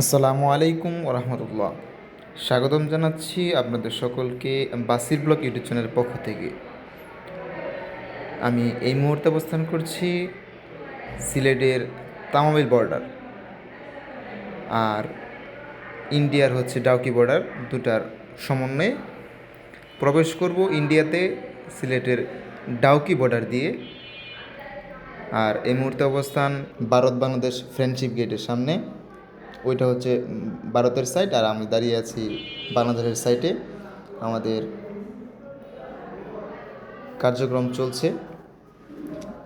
আসসালামু আলাইকুম ওরহমতুল্লাহ। স্বাগতম জানাচ্ছি আপনাদের সকলকে বাসির ব্লগ ইউটিউব চ্যানেলের পক্ষ থেকে। আমি এই মুহূর্তে অবস্থান করছি সিলেটের তামাবিল বর্ডার। আর ইন্ডিয়ার হচ্ছে ডাউকি বর্ডার, দুটার সমন্বয়ে প্রবেশ করব ইন্ডিয়াতে সিলেটের ডাউকি বর্ডার দিয়ে। আর এই মুহূর্তে অবস্থান ভারত বাংলাদেশ ফ্রেন্ডশিপ গেটের সামনে। ওইটা হচ্ছে ভারতের সাইড আর আমি দাঁড়িয়ে আছি বাংলাদেশের সাইডে আমাদের কার্যক্রম চলছে।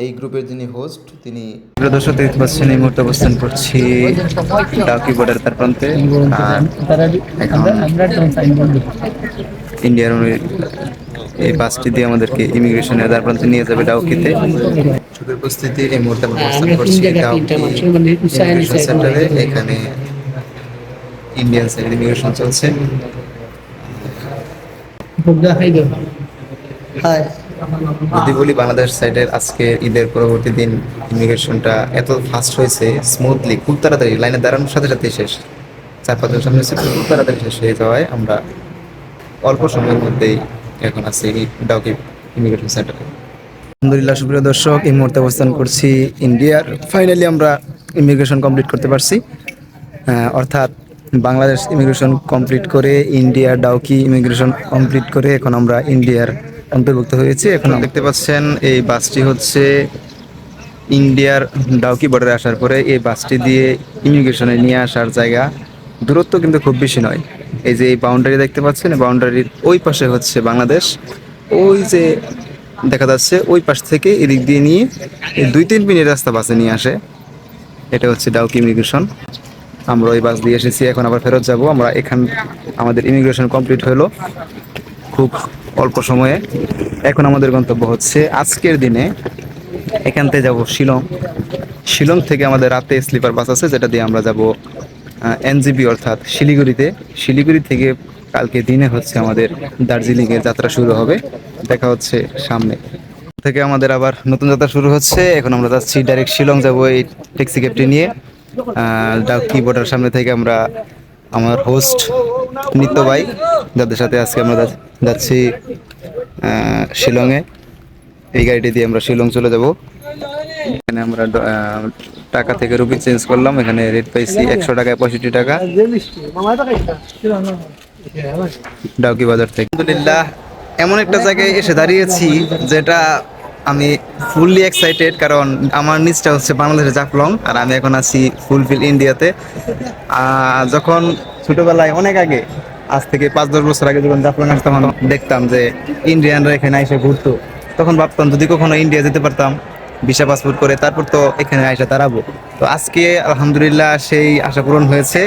এই গ্রুপের যিনি হোস্ট তিনি দর্শক দেখতে পাচ্ছেন এই মুহূর্তে অবস্থান করছি ডাউকি বর্ডার তার প্রান্তে। আর এখন ইন্ডিয়ার এই বাসটি দিয়ে আমাদেরকে ইমিগ্রেশনের দ্বার প্রান্তে নিয়ে যাবে ডাউকিতে। উপস্থিতি এই মুহূর্তে আমরা অবস্থান করছি ডাউকি সেন্টারে এখানে ইন্ডিয়ান সাইড ইমিগ্রেশন চলছে। যদি বলি বাংলাদেশ সাইডের আজকে ঈদের পরবর্তী দিন ইমিগ্রেশনটা এত ফাস্ট হয়েছে স্মুথলি খুব তাড়াতাড়ি লাইনে দাঁড়ানোর সাথে সাথে শেষ। চার পাঁচজন সামনে খুব তাড়াতাড়ি শেষ হয়ে যাওয়ায় আমরা অল্প সময়ের মধ্যেই এখন আছি ডাউকি ইমিগ্রেশন সেন্টারে আলহামদুলিল্লাহ, সুপ্রিয় দর্শক, এই মুহূর্তে অবস্থান করছি ইন্ডিয়ার। ফাইনালি আমরা ইমিগ্রেশন কমপ্লিট করতে পারছি। অর্থাৎ বাংলাদেশ ইমিগ্রেশন কমপ্লিট করে ইন্ডিয়ার ডাউকি ইমিগ্রেশন কমপ্লিট করে এখন আমরা ইন্ডিয়ার অন্তর্ভুক্ত হয়েছি। এখন দেখতে পাচ্ছেন, এই বাসটি হচ্ছে ইন্ডিয়ার ডাউকি বর্ডারে আসার পরে এই বাসটি দিয়ে ইমিগ্রেশনে নিয়ে আসার জায়গা। দূরত্ব কিন্তু খুব বেশি নয়। এই যে এই বাউন্ডারি দেখতে পাচ্ছেন বাউন্ডারির ওই পাশে হচ্ছে বাংলাদেশ। ওই যে দেখা যাচ্ছে ওই পাশ থেকে এদিক দিয়ে নিয়ে দুই তিন মিনিট রাস্তা বাসে নিয়ে আসে। এটা হচ্ছে ডাউকি ইমিগ্রেশন। আমরা ওই বাস দিয়ে এসেছি, এখন আবার ফেরত যাব। আমরা এখান, আমাদের ইমিগ্রেশন কমপ্লিট হলো খুব অল্প সময়ে। এখন আমাদের গন্তব্য হচ্ছে আজকের দিনে এখান থেকে যাব শিলং। শিলং থেকে আমাদের রাতে স্লিপার বাস আছে, যেটা দিয়ে আমরা যাব এনজিবি অর্থাৎ শিলিগুড়িতে। শিলিগুড়ি থেকে কালকে দিনে হচ্ছে আমাদের দার্জিলিংয়ের যাত্রা শুরু হবে। দেখা হচ্ছে সামনে। থেকে আমাদের আবার নতুন যাত্রা শুরু হচ্ছে। এখন আমরা যাচ্ছি ডাইরেক্ট শিলং যাব এই ট্যাক্সি ক্যাবটি নিয়ে। ডাউকি বর্ডার সামনে থেকে আমরা আমার হোস্ট নিত্য ভাই, যাদের সাথে আজকে আমরা যাচ্ছি শিলংয়ে। এই গাড়িটি দিয়ে আমরা শিলং চলে যাব। এখানে আমরা টাকা থেকে রুপি চেঞ্জ করলাম। এখানে রেট পাইছি একশো টাকায় পঁয়ষট্টি টাকা। ডাউকি বাজার থেকে। আলহামদুলিল্লাহ, এমন একটা জায়গায় এসে দাঁড়িয়েছি যেটা আমি ফুললি এক্সাইটেড কারণ আমার নিচটা হচ্ছে বাংলাদেশের জাফলং, আর আমি এখন আছি ফুলফিল ইন্ডিয়াতে। যখন ছোটবেলায় অনেক আগে, আজ থেকে পাঁচ, দশ বছর আগে যখন জাফলং আসতাম দেখতাম যে ইন্ডিয়ানরা এখানে এসে ঘুরতো। তখন ভাবতাম, যদি কখনো ইন্ডিয়া যেতে পারতাম ভিসা পাসপোর্ট করে তারপর তো এখানে আইসা দাঁড়াবো। তো আজকে আলহামদুলিল্লাহ সেই আশা পূরণ হয়েছে।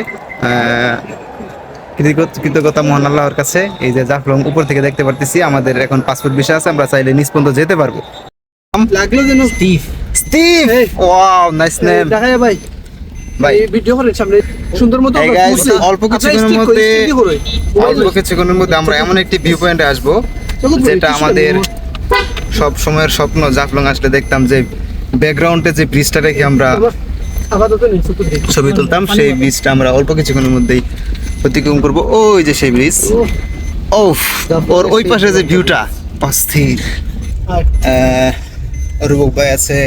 কৃতজ্ঞতা মহান আল্লাহর কাছে। এই যে জাফলং উপর থেকে দেখতে পারতেছি আমাদের এখন পাসপোর্ট ভিসা আছে আমরা চাইলে নিজ পর্যন্ত যেতে পারব। লাগল যেন Steve. Steve! Wow nice name দেখা যায় ভাই। ভাই। ভিডিও করেন সামনে সুন্দর মতো অল্প কিছুক্ষণের মধ্যে। অল্প কিছুক্ষণের মধ্যে আমরা এমন একটি ভিউ পয়েন্টে আসব যেটা আমাদের। সব সময়ের স্বপ্ন জাফলং আসলে দেখতাম যে ব্যাকগ্রাউন্ডে যে ব্রিজটা রেখে আমরা। ছবি তুলতাম সেই ব্রিজটা আমরা অল্প কিছুক্ষণের মধ্যেই অতিক্রম করব। ওই যে সেই ব্রিজ ও ওর ওই পাশে যে ভিউটা অস্থির। রূপক ভাই আছে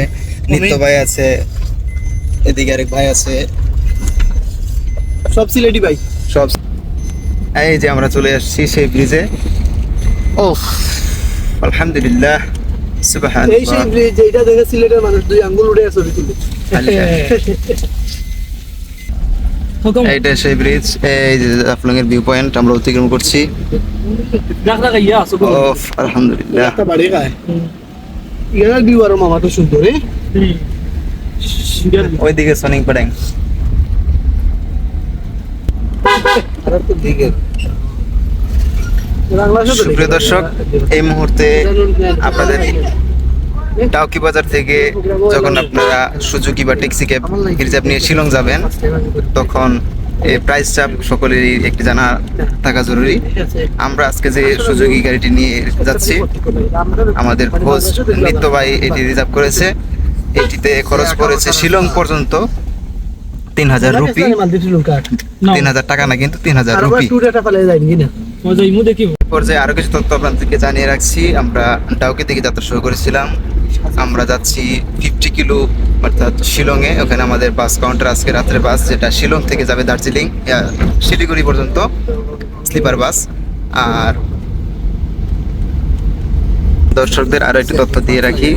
নিত্য ভাই আছে এদিকে আরেক ভাই আছে। সব সিলেটি ভাই। সব এই যে আমরা চলে আসছি সেই ব্রিজে ও আলহামদুলিল্লাহ। এই সেই ব্রিজ এইটা দেখে সিলেটের মানুষ দুই আঙ্গুল উঠে ছবি তুলে। এইটা সেই ব্রিজ এই যে জাফলং এর ভিউ পয়েন্ট আমরা অতিক্রম করছি। আলহামদুলিল্লাহ। একটা বাড়ি খায় ইয়ার ভিউ আর মামা তো সুন্দর ওইদিকে সনিং পাডাং সুপ্রিয় দর্শক এই মুহূর্তে আপনাদের টাউকি বাজার থেকে যখন আপনারা সুজুকি বা ট্যাক্সি ক্যাব রিজার্ভ নিয়ে শিলং যাবেন তখন এই প্রাইস চাপ সকলেরই একটি জানা থাকা জরুরি। আমরা আজকে যে সুজুকি গাড়িটি নিয়ে যাচ্ছি আমাদের হোস্ট নিত্যবাই এটি রিজার্ভ করেছে। এটিতে খরচ পড়েছে শিলং পর্যন্ত তিন হাজার রুপি। তিন হাজার টাকা না কিন্তু তিন হাজার রুপি। পর্যায়ে আরও কিছু তথ্য আপনাদেরকে জানিয়ে রাখছি। আমরা ডাউকে যাত্রা শুরু করেছিলাম। আমরা যাচ্ছি ফিফটি কিলো, অর্থাৎ শিলংয়ে। ওখানে আমাদের বাস কাউন্টার আজকে রাত্রে বাস যেটা শিলং থেকে যাবে দার্জিলিং শিলিগুড়ি পর্যন্ত স্লিপার বাস আর দর্শকদের আরও একটু তথ্য দিয়ে রাখি।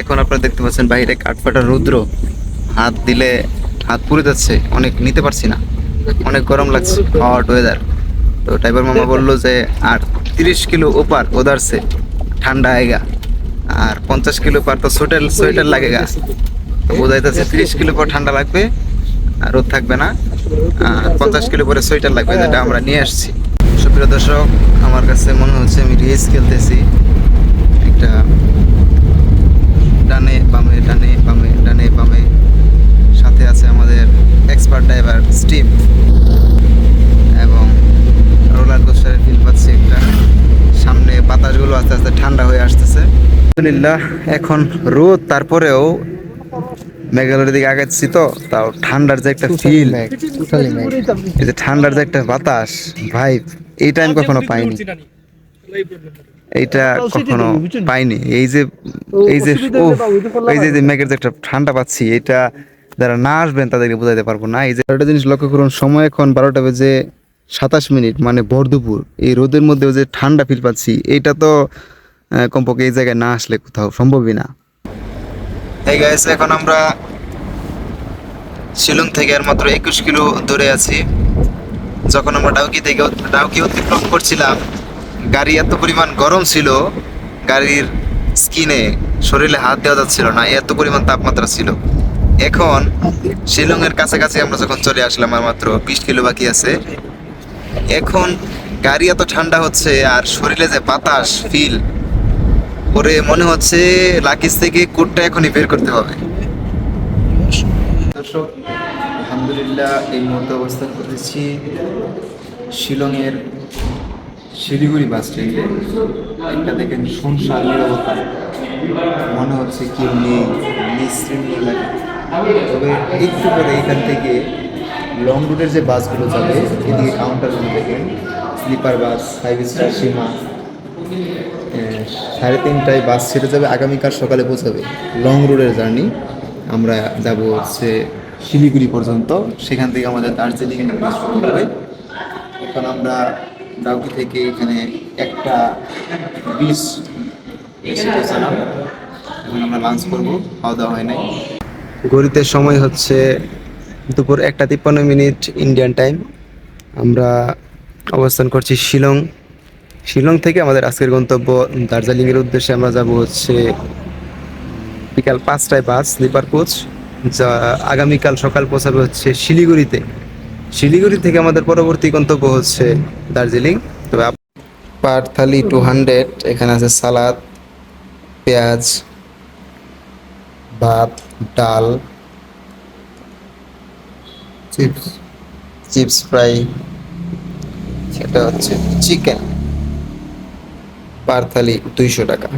এখন আপনারা দেখতে পাচ্ছেন বাইরে কাঠফাটা রৌদ্র। হাত দিলে হাত পুড়ে যাচ্ছে, অনেক নিতে পারছি না। অনেক গরম লাগছে হট ওয়েদার তো ড্রাইভার মামা বলল যে, আর তিরিশ কিলো ওপার ওদার সে ঠান্ডা আएगा আর পঞ্চাশ কিলো পার তো সোয়েটার সোয়েটার লাগেগা তো বোঝাইতেছে তিরিশ কিলো পর ঠান্ডা লাগবে, আর রোদ থাকবে না। আর পঞ্চাশ কিলো পরে সোয়েটার লাগবে, যেটা আমরা নিয়ে আসছি। সুপ্রিয় দর্শক, আমার কাছে মনে হচ্ছে আমি রেস খেলতেছি। একটা ডানে বামে ডানে বামে সাথে আছে আমাদের এক্সপার্ট ড্রাইভার স্টিভ এবং রোলার কোস্টারের ফিল পাচ্ছি একটা সামনে বাতাসগুলো আস্তে আস্তে ঠান্ডা হয়ে আসতেছে আলহামদুলিল্লাহ এখন রোদ তারপরেও মেঘালয়ের দিকে আগাচ্ছি তো তাও ঠান্ডার যে একটা ফিল এই যে ঠান্ডার যে একটা বাতাস ভাই এই টাইম কখনো পাইনি। এইটা কখনো পাইনি। এই যে এই যে ও এই যে মেঘের যে একটা ঠান্ডা পাচ্ছি এটা যারা না আসবেন তাদেরকে বোঝাতে পারব না। এই যে একটা জিনিস লক্ষ্য করুন সময় এখন বারোটা বেজে সাতাশ মিনিট মানে ভর দুপুর। এই রোদের মধ্যেও যে ঠান্ডা ফিল পাচ্ছি এটা তো কমপক্ষে এই জায়গায় না আসলে কোথাও সম্ভবই না। এখন আমরা শিলং থেকে আর মাত্র একুশ কিলো দূরে আছি। যখন আমরা ডাউকি থেকে ডাউকি অতিক্রম করছিলাম, গাড়ি এত পরিমাণ গরম ছিল, গাড়ির স্কিনে শরীরে হাত দেওয়া যাচ্ছিল না, এত পরিমাণ তাপমাত্রা ছিল। এখন শিলংয়ের কাছাকাছি আমরা যখন চলে আসলাম, আর মাত্র বিশ কিলো বাকি আছে। এখন গাড়ি এত ঠান্ডা হচ্ছে, আর শরীরে যে বাতাস ফিল ওরে মনে হচ্ছে লাকিস থেকে কোটটা এখনই বের করতে হবে। দর্শক, আলহামদুলিল্লাহ এই মুহূর্তে অবস্থান করেছি শিলংয়ের শিলিগুড়ি বাস স্ট্যান্ডে। একটা দেখেন শুনশান নিরবতা মনে হচ্ছে কেউ নেই, নিশ্চিন্ত লাগে। তবে একটু পরে এখান থেকে লং রুটের যে বাসগুলো যাবে, এদিকে কাউন্টারগুলো দেখেন, sleeper bus five star Seema. সাড়ে তিনটায় বাস ছেড়ে যাবে। আগামীকাল সকালে পৌঁছাবে লং রুটের জার্নি। আমরা যাব হচ্ছে শিলিগুড়ি পর্যন্ত। সেখান থেকে আমাদের দার্জিলিং শুরু হবে। এখন আমরা ডাউকি থেকে এখানে একটা বিশ এখন আমরা লাঞ্চ করব, খাওয়া দাওয়া হয় নাই। ঘড়িতে সময় হচ্ছে দুপুর একটা তিপ্পান্ন মিনিট ইন্ডিয়ান টাইম আমরা অবস্থান করছি শিলং। শিলং থেকে আমাদের আজকের গন্তব্য দার্জিলিংয়ের উদ্দেশ্যে আমরা যাব হচ্ছে বিকাল পাঁচটায় বাস, স্লিপার কোচ, যা আগামীকাল সকাল পৌঁছাবে হচ্ছে শিলিগুড়িতে। শিলিগুড়ি থেকে আমাদের পরবর্তী গন্তব্য হচ্ছে দার্জিলিং। তবে পার থালি টু হান্ড্রেড এখানে আছে সালাদ, পেঁয়াজ, ভাত, ডাল, চিপস চিপস ফ্রাই, সেটা হচ্ছে চিকেন। পার থালি দুইশো টাকা।